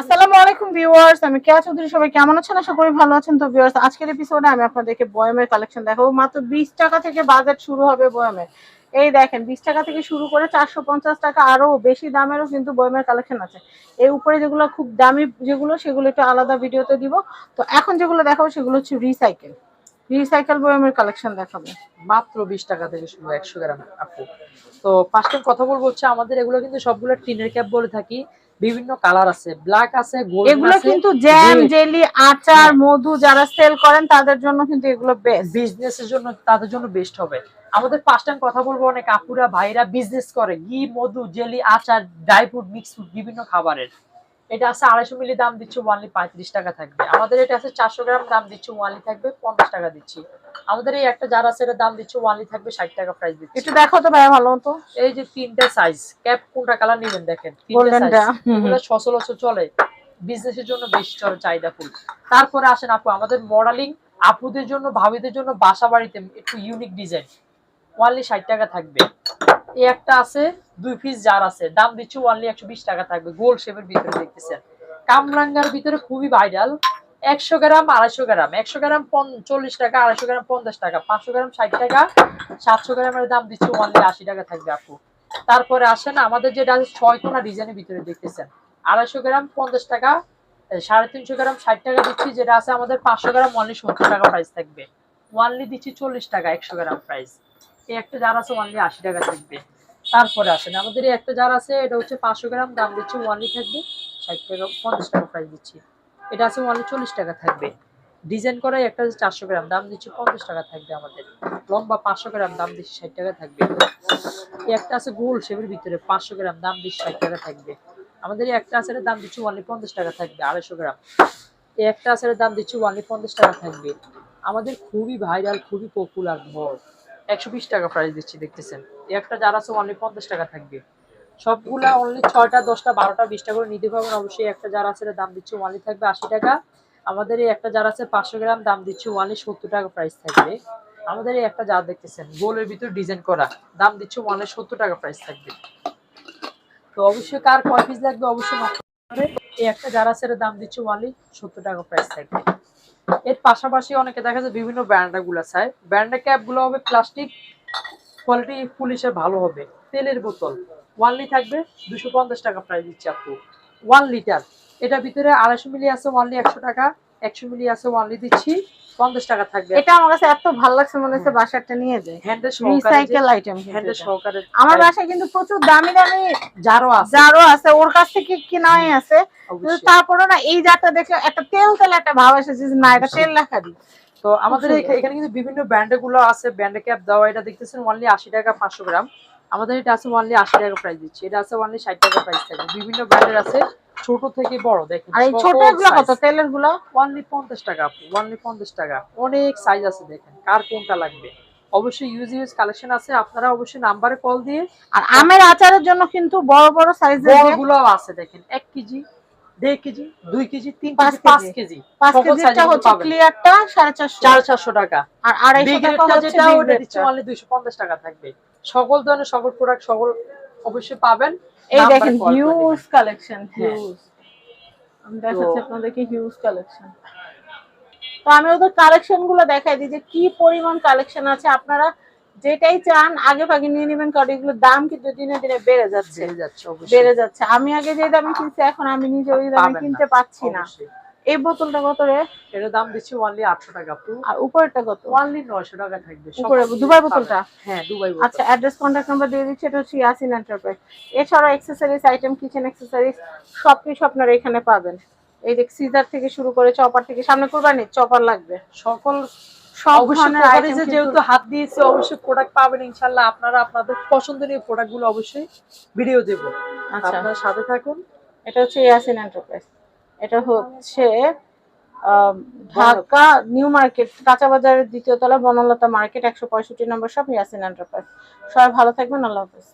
আসসালামু আলাইকুম ভিউয়ার্স, আমি কেয়া চৌধুরী, সবাই কেমন আছেন? আশা করি ভালো আছেন। তো ভিউয়ার্স, আজকের এপিসোডে আমি আপনাদেরকে বয়ামের কালেকশন দেখাবো। মাত্র বিশ টাকা থেকে বাজেট শুরু হবে বয়ামের। এই দেখেন, বিশ টাকা থেকে শুরু করে চারশো পঞ্চাশ টাকা, আরও বেশি দামেরও কিন্তু বয়ামের কালেকশন আছে। এই উপরে যেগুলো খুব দামি যেগুলো, সেগুলো একটু আলাদা ভিডিওতে দিব। তো এখন যেগুলো দেখাবো, সেগুলো হচ্ছে রিসাইকেল রিসাইকেল বয়ামের কালেকশন দেখাবো। মাত্র বিশ টাকা থেকে শুরু একশো গ্রাম আপু। তো ফার্স্ট টাইম কথা বলব হচ্ছে আমাদের এগুলো কিন্তু সবগুলো টিনের ক্যাপ বলে থাকি। বিভিন্ন কালার আছে ব্ল্যাক আছে এগুলো কিন্তু জ্যাম জেলি আচার মধু যারা সেল করেন তাদের জন্য কিন্তু এগুলো বেস্ট বিজনেসের জন্য তাদের জন্য বেস্ট হবে। আমাদের ফার্স্ট টাইম কথা বলব অনেক আপুরা ভাইরা বিজনেস করে। ঘি মধু জেলি আচার ড্রাই ফ্রুট মিক্স ফ্রুট বিভিন্ন খাবারের। এটা আছে আড়াইশো মিলি দাম দিচ্ছি ওয়ানলি পঁয়ত্রিশ টাকা থাকবে। আমাদের এটা আছে চারশো গ্রাম দাম দিচ্ছি ওয়ানলি থাকবে পঞ্চাশ টাকা দিচ্ছি। আমাদের এই একটা যারা আছে এটা দাম দিচ্ছি ওয়ানলি থাকবে ষাট টাকা প্রাইস দিচ্ছি। একটু দেখো তো ভাইয়া ভালো মতো। এই যে তিনটা সাইজ ক্যাপ কোনটা কালার নেবেন দেখেন। এগুলো চলে। বিজনেসের জন্য বেশি চলে চাহিদা ফুল তারপরে আসেন আপু আমাদের মডেলিং আপুদের জন্য ভাবিদের জন্য বাসা বাড়িতে একটু ইউনিক ডিজাইন ওয়ানলি ষাট টাকা থাকবে। একটা আছে, দুই পিস জার আছে। দাম দিচ্ছি ওয়ানলি একশো টাকা থাকবে, গোল শেপের ভিতরে দেখতেছেন। কামরাঙ্গার ভিতরে খুবই ভাইরাল একশো গ্রাম, আড়াইশো গ্রাম। একশো গ্রাম চল্লিশ টাকা, আড়াইশো গ্রাম পঞ্চাশ টাকা, পাঁচশো গ্রাম ষাট টাকা, সাতশো গ্রামের দাম দিচ্ছি ওয়ানলি আশি টাকা থাকবে আপু। তারপরে আসেন, আমাদের যেটা আছে ছয় কোনা ডিজাইনের ভিতরে দেখতেছেন। আড়াইশো গ্রাম পঞ্চাশ টাকা সাড়ে তিনশো গ্রাম ষাট টাকা দিচ্ছি, যেটা আছে আমাদের পাঁচশো গ্রাম ওয়ানলি সত্তর টাকা প্রাইস থাকবে। ওয়ানলি দিচ্ছি চল্লিশ টাকা, একশো গ্রাম প্রাইস এই একটা যার আছে ওয়ানলি আশি টাকা থাকবে। তারপরে আসেন, আমাদের এই একটা যার আছে, এটা হচ্ছে পাঁচশো গ্রাম, দাম দিচ্ছি ওয়ানলি থাকবে, ষাট টাকা, পঞ্চাশ টাকা প্রাইস দিচ্ছি। এটা আছে ওয়ানলি চল্লিশ টাকা থাকবে। ডিজাইন করা একটা চারশো গ্রাম, দাম দিচ্ছি পঞ্চাশ টাকা থাকবে আমাদের। লম্বা পাঁচশো গ্রাম, দাম দিচ্ছি ষাট টাকা থাকবে। একটা আছে গোল শেপের ভিতরে, পাঁচশো গ্রাম, দাম দিচ্ছি ষাট টাকা থাকবে। আমাদের একটা আছে দাম দিচ্ছি ওয়ানলি পঞ্চাশ টাকা থাকবে, আড়াইশো গ্রাম। এই একটা আছে দাম দিচ্ছি ওয়ানলি পঞ্চাশ টাকা থাকবে। আমাদের খুবই ভাইরাল খুবই পপুলার ভর একশো বিশ টাকা প্রাইস দিচ্ছি, দেখতেছেন। একটা যার আছে ওয়ানলি পঞ্চাশ টাকা থাকবে। সবগুলা অনলি ছয়টা, দশটা, বারোটা, বিশটা করে নিতে পারবেন। অবশ্যই একটা যার আছে দাম দিচ্ছি ওয়ানলি থাকবে আশি টাকা। আমাদের এই একটা যার আছে পাঁচশো গ্রাম দাম দিচ্ছি ওয়ানলি সত্তর টাকা প্রাইস থাকবে। আমাদের এই একটা জার দেখতেছেন, গোলের ভিতর ডিজাইন করা, দাম দিচ্ছে ওয়ানলি সত্তর টাকা প্রাইস থাকবে। তো অবশ্যই কার কয় পিস লাগবে অবশ্যই এই একটা যার আছে দাম দিচ্ছে ওয়ানলি সত্তর টাকা প্রাইস থাকবে। এর পাশাপাশি অনেকে দেখা যায় বিভিন্ন ব্র্যান্ডাগুলো চায়। ব্র্যান্ডের ক্যাপগুলো হবে প্লাস্টিক কোয়ালিটি পুলিশের ভালো হবে। তেলের বোতল ওয়ানলি থাকবে, দুশো টাকা প্রাইস দিচ্ছে আপু। ওয়ান লিটার এটা ভিতরে আড়াইশো মিলি আছে ওয়ানলি একশো টাকা। একশো মিলি আছে ওয়ানলি দিচ্ছি পঞ্চাশ টাকা থাকবে। এটা আমার কাছে এত ভালো লাগছে মনে হচ্ছে বাসাটা নিয়ে যায় হ্যান্ডেল রিসাইকেল আইটেম হ্যান্ডেল সহকারে আমার বাসায় কিন্তু প্রচুর দামি দামি যারও আছে। জারও আছে ওর কাছ থেকে কেনাই আছে। তারপরে না এই জারটা দেখে একটা তেল তেল একটা ভাব এসেছে যে না এটা তেল লেখা দিই তো আমাদের। এখানে কিন্তু বিভিন্ন ব্র্যান্ডেরগুলো আছে ব্র্যান্ডের ক্যাপ দেওয়া এটা দেখতেছেন ওয়ানলি আশি টাকা পাঁচশো গ্রাম। আমাদের এটা আছে ওয়ানলি আশি টাকা প্রাইস দিচ্ছি এটা আছে ওয়ানলি ষাট টাকা প্রাইস থাকবে। বিভিন্ন ব্র্যান্ডের আছে ছোট থেকে বড় দেখেন আর এই ছোটগুলো কত? তেলেরগুলো ওয়ানলি পঞ্চাশ টাকা ওয়ানলি পঞ্চাশ টাকা। অনেক সাইজ আছে দেখেন কার কোনটা লাগবে? অবশ্যই ইউজ ইউজ কালেকশন আছে আপনারা অবশ্যই নাম্বারে কল দিয়ে আর আমের আচারের জন্য কিন্তু বড় বড় সাইজের বড়গুলো আছে দেখেন এক কেজি দেড় কেজি দুই কেজি তিন কেজি পাঁচ কেজি। পাঁচ কেজিটা হচ্ছে ক্লিয়ারটা সাড়ে চারশো। চার চারশো টাকা। আর আড়াইশো টাকা যেটা ওটা দিচ্ছে টা। only 250 টাকা থাকবে। সকল ধরনের সকল প্রোডাক্ট সকল অবশ্যই পাবেন। এই দেখেন হিউজ কালেকশন হ্যাঁ। হিউজ আমি দেখাচ্ছি আপনাদেরকে হিউজ কালেকশন তো আমি ওদের কালেকশনগুলো দেখাই দিই যে কি পরিমাণ কালেকশন আছে। আপনারা যেটাই চান আগে ভাগে নিয়ে নেবেন কারণ এগুলোর দাম কিন্তু দিনে দিনে বেড়ে যাচ্ছে। বেড়ে যাচ্ছে আমি আগে যে দামে কিনছি এখন আমি নিজে ওই দামে কিনতে পাচ্ছি না। এই বোতলটা কত রে? এর দাম দিচ্ছি অনলি 800 টাকা আপু। আর উপরেরটা কত? অনলি 900 টাকা থাকবে উপরে দুবাই বোতলটা? হ্যাঁ দুবাই বোতল। আচ্ছা অ্যাড্রেস কন্ট্যাক্ট নাম্বার দিয়ে দিচ্ছি এটা হচ্ছে ইয়াসিন এন্টারপ্রাইজ এছাড়াও অ্যাক্সেসরিজ আইটেম কিচেন অ্যাক্সেসরিজ সব কিছু আপনারা এখানে পাবেন। এই যে সিজার থেকে শুরু করে চপার থেকে সামনে কোরবানি চপার লাগবে। সকল সব ধরনের আইটেম যেহেতু হাত দিয়েছে অবশ্যই প্রোডাক্ট পাবেন ইনশাআল্লাহ। আপনারা আপনাদের পছন্দনীয় প্রোডাক্টগুলো অবশ্যই ভিডিও দেব। আচ্ছা। আপনারা সাথে থাকুন। এটা হচ্ছে ইয়াসিন এন্টারপ্রাইজ এটা হচ্ছে ঢাকা নিউ মার্কেট কাঁচা বাজারের দ্বিতীয় তলা বনলতা মার্কেট একশো পঁয়ষট্টি নম্বর সব ইয়াসিন এন্টারপ্রাইজ। সবাই ভালো থাকবেন আল্লাহ হাফেজ।